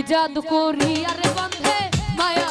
কি জাদু করি আরে বন্ধে মায়া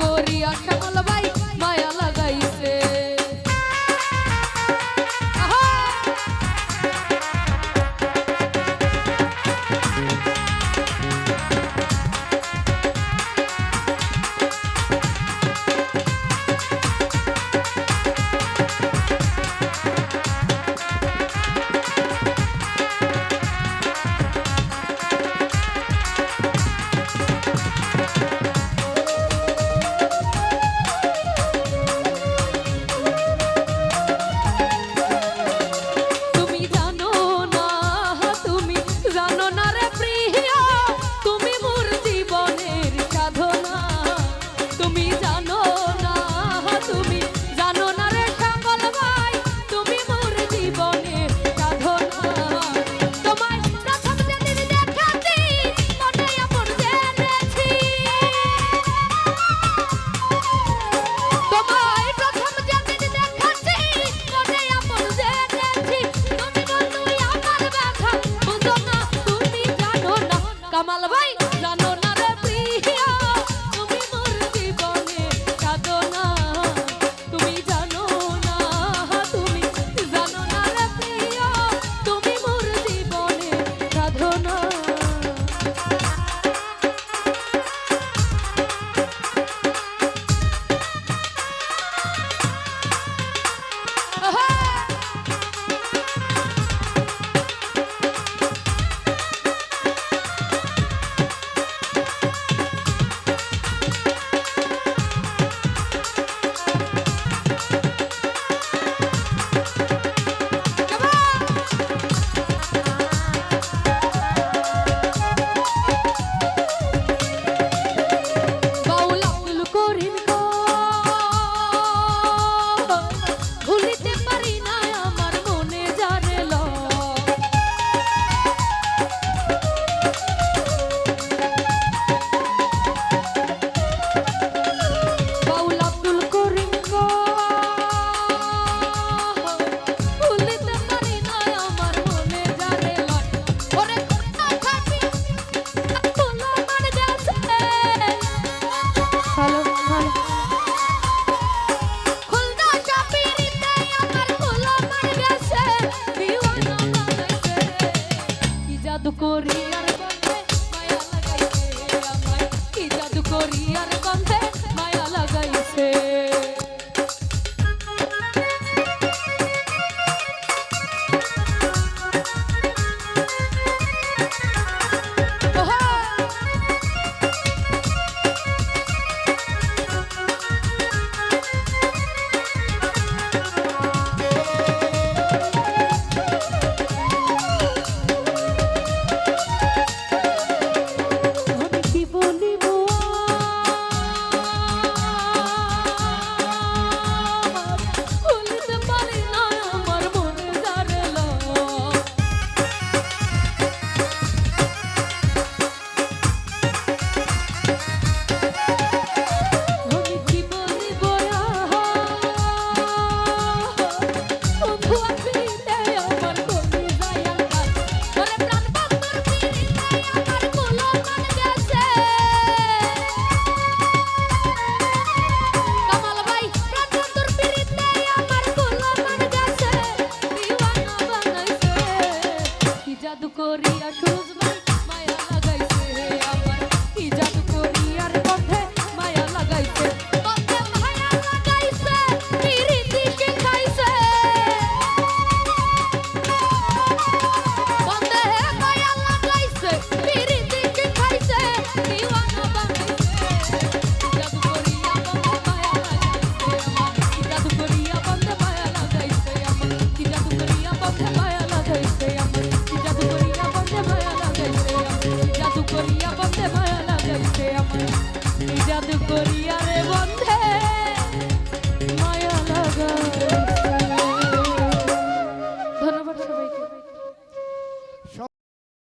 করিয়া শ্যামল ভাই মায়া লাগাইছে। জাদু করিয়া সূর্য